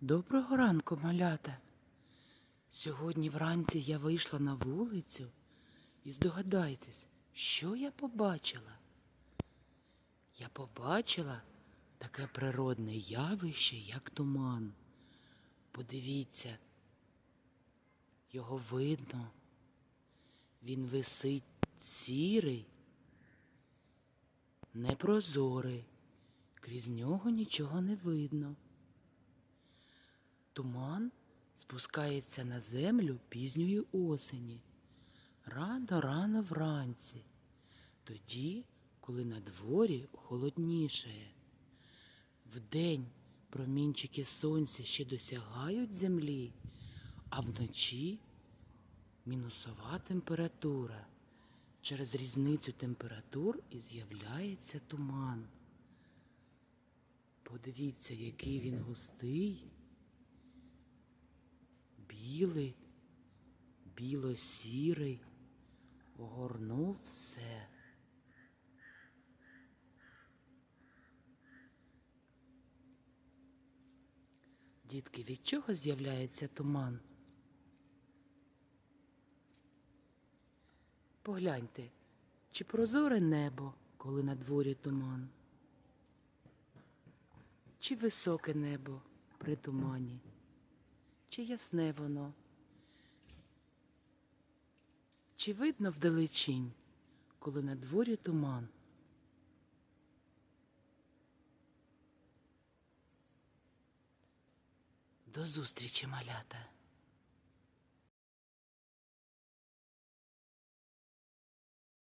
Доброго ранку, малята. Сьогодні вранці я вийшла на вулицю і здогадайтесь, що я побачила? Я побачила таке природне явище, як туман. Подивіться, його видно. Він висить сірий, непрозорий, крізь нього нічого не видно. Туман спускається на землю пізньої осені, рано-рано вранці, тоді, коли на дворі холоднішає. Вдень промінчики сонця ще досягають землі, а вночі мінусова температура. Через різницю температур і з'являється туман. Подивіться, який він густий білий, біло-сірий, огорнув все. Дітки, від чого з'являється туман? Погляньте, чи прозоре небо, коли на дворі туман? Чи високе небо при тумані? Чи ясне воно? Чи видно вдалечінь, коли на дворі туман? До зустрічі, малята!